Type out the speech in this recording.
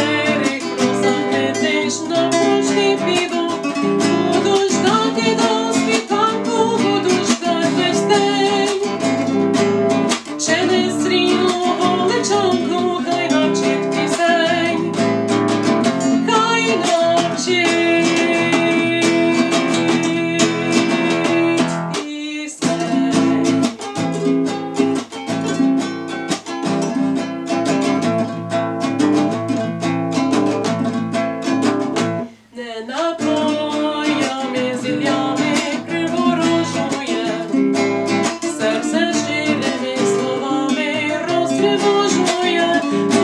на берег розглядиш на тривожу я.